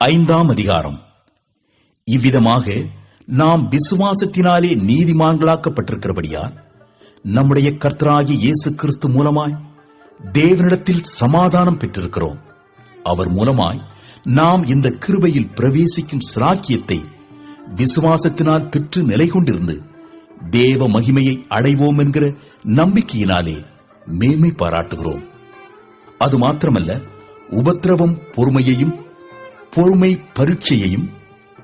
ஐந்தாம் அதிகாரம். இவ்விதமாக நாம் விசுவாசத்தினாலே நீதிமான்களாக்கப்பட்டிருக்கிறபடியால் நம்முடைய கர்த்தராகிய இயேசு கிறிஸ்து மூலமாய் தேவனிடத்தில் சமாதானம் பெற்றிருக்கிறோம். அவர் மூலமாய் நாம் இந்த கிருபையில் பிரவேசிக்கும் சிராக்கியத்தை விசுவாசத்தினால் பெற்று நிலை கொண்டிருந்து தேவ மகிமையை அடைவோம் என்கிற நம்பிக்கையினாலே மேன்மை பாராட்டுகிறோம். அது மாத்திரமல்ல உபத்திரவம் பொறுமையையும் பொறுமை பரீட்சையையும்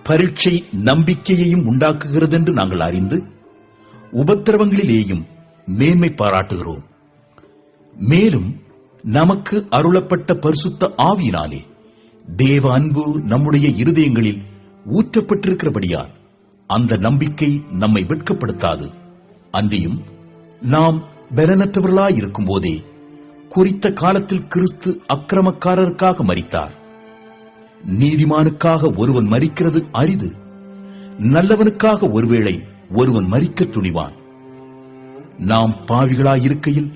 பரீட்சை நம்பிக்கையையும் உண்டாக்குகிறது என்று நாங்கள் அறிந்து உபத்திரவங்களிலேயும் மேன்மை பாராட்டுகிறோம். மேலும் நமக்கு அருளப்பட்ட பரிசுத்த ஆவியினாலே தேவ அன்பு நம்முடைய இருதயங்களில் ஊற்றப்பட்டிருக்கிறபடியால் அந்த நம்பிக்கை நம்மை வெட்கப்படுத்தாது. அன்றியும் நாம் பலனற்றவர்களாயிருக்கும் போதே குறித்த காலத்தில் கிறிஸ்து அக்கிரமக்காரருக்காக மறித்தார் நீதிமானுக்காக ஒருவன் மரிக்கிறது அரிது. நல்லவனுக்காக ஒருவேளை ஒருவன் மறிக்க துணிவான். நாம் பாவிகளாயிருக்கையில்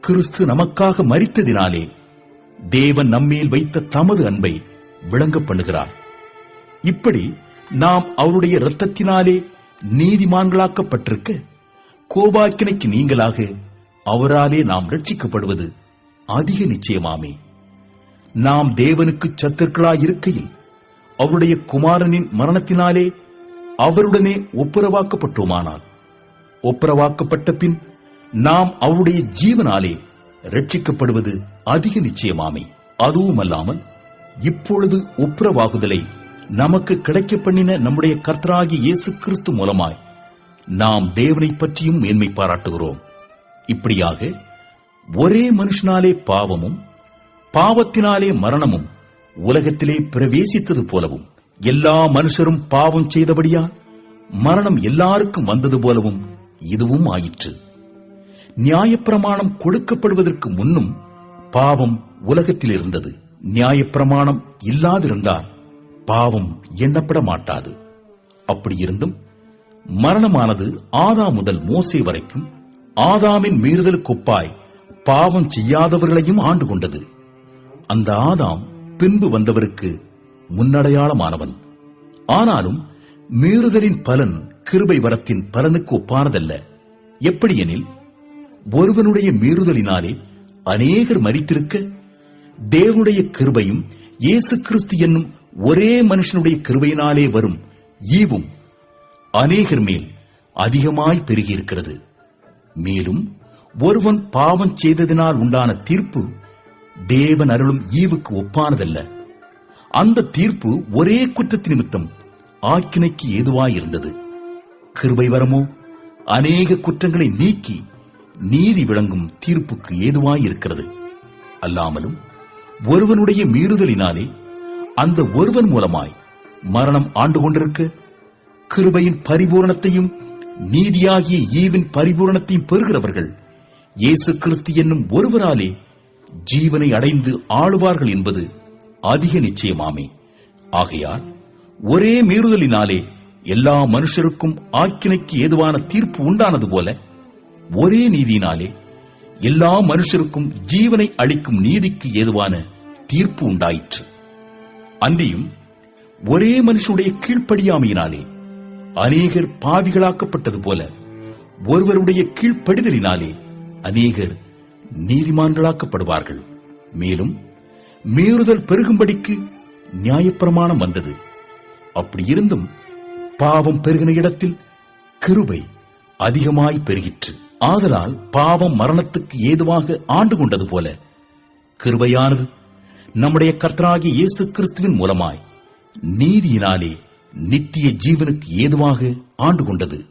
கிறிஸ்து நமக்காக மரித்ததினாலே தேவன் நம்மேல் வைத்த தமது அன்பை விளங்க பண்ணுகிறார். இப்படி நாம் அவருடைய இரத்தத்தினாலே நீதிமான்களாக்கப்பட்டிருக்க கோபாக்கினைக்கு நீங்களாக அவராலே நாம் ரட்சிக்கப்படுவது அதிக நிச்சயமாமே. நாம் தேவனுக்கு சத்துருக்களாயிருக்கையில் அவருடைய குமாரனின் மரணத்தினாலே அவருடனே ஒப்புரவாக்கப்பட்டோமானால். ஒப்புரவாக்கப்பட்ட பின் நாம் அவருடைய ஜீவனாலே ரட்சிக்கப்படுவது அதிக நிச்சயமாமே. அதுவுமல்லாமல் இப்பொழுது ஒப்புரவாகுதலை நமக்கு கிடைக்க பண்ணின நம்முடைய கர்த்தராகிய இயேசு கிறிஸ்து மூலமாய் நாம் தேவனை பற்றியும் மேன்மை பாராட்டுகிறோம். இப்படியாக ஒரே மனுஷனாலே பாவமும் பாவத்தினாலே மரணமும் உலகத்திலே பிரவேசித்தது போலவும் எல்லா மனுஷரும் பாவம் செய்தபடியால் மரணம் எல்லாருக்கும் வந்தது போலவும் இதுவும் ஆயிற்று. நியாயப்பிரமாணம் கொடுக்கப்படுவதற்கு முன்னும் பாவம் உலகத்தில் இருந்தது. நியாயப்பிரமாணம் இல்லாதிருந்தால் பாவம் எண்ணப்பட மாட்டாது. அப்படி இருந்தும் மரணமானது ஆதா முதல் மோசே வரைக்கும் ஆதாமின் மீறுதலுக்குப்பாய் பாவம் செய்யாதவர்களையும் ஆண்டு கொண்டது. அந்த ஆதாம் பின்பு வந்தவருக்கு முன்னடையாளமானவன். ஆனாலும் மீறுதலின் பலன் கிருபை வரத்தின் பலனுக்கு ஒப்பானதல்ல. எப்படியெனில் ஒருவனுடைய மீறுதலினாலே அநேகர் மரித்திருக்க தேவனுடைய கிருபையும் இயேசு கிறிஸ்து என்னும் ஒரே மனுஷனுடைய கிருபையினாலே வரும் ஈவும் அநேகர் மேல் அதிகமாய் பெருகியிருக்கிறது. மேலும் ஒருவன் பாவம் செய்ததினால் உண்டான தீர்ப்பு தேவன் அருளும் ஈவுக்கு ஒப்பானதல்ல. அந்த தீர்ப்பு ஒரே குற்றத்து நிமித்தம் ஆக்கினைக்கு ஏதுவாயிருந்தது. கிருபை வரமோ? அநேக குற்றங்களை நீக்கி நீதி விளங்கும் தீர்ப்புக்கு ஏதுவாயிருக்கிறது. அல்லாமலும் ஒருவனுடைய மீறுதலினாலே அந்த ஒருவன் மூலமாய் மரணம் ஆண்டு கொண்டிருக்க கிருபையின் பரிபூரணத்தையும் நீதியாகிய ஈவின் பரிபூரணத்தையும் பெறுகிறவர்கள் இயேசு கிறிஸ்து என்னும் ஒருவராலே ஜீவனை அடைந்து ஆளுவார்கள் என்பது அதிக நிச்சயமாமே. ஆகையால் ஒரே மீறுதலினாலே எல்லா மனுஷருக்கும் ஆக்கினைக்கு ஏதுவான தீர்ப்பு உண்டானது போல ஒரே நீதியினாலே எல்லா மனுஷருக்கும் ஜீவனை அளிக்கும் நீதிக்கு ஏதுவான தீர்ப்பு உண்டாயிற்று. அன்றியும் ஒரே மனுஷனுடைய கீழ்ப்படியாமையினாலே அநேகர் பாவிகளாக்கப்பட்டது போல ஒருவருடைய கீழ்ப்படிதலினாலே அநேகர் நீதிமான்களாக்கப்படுவார்கள். மேலும் மீறுதல் பெருகும்படிக்கு நியாயப்பிரமாணம் வந்தது. அப்படி இருந்தும் பாவம் பெருகின இடத்தில் கிருபை அதிகமாய் பெருகிற்று. ஆதலால் பாவம் மரணத்துக்கு ஏதுவாக ஆண்டு கொண்டது போல கிருபையானது நம்முடைய கர்த்தராகிய இயேசு கிறிஸ்துவின் மூலமாய் நீதியினாலே நித்திய ஜீவனுக்கு ஏதுவாக ஆண்டு கொண்டது.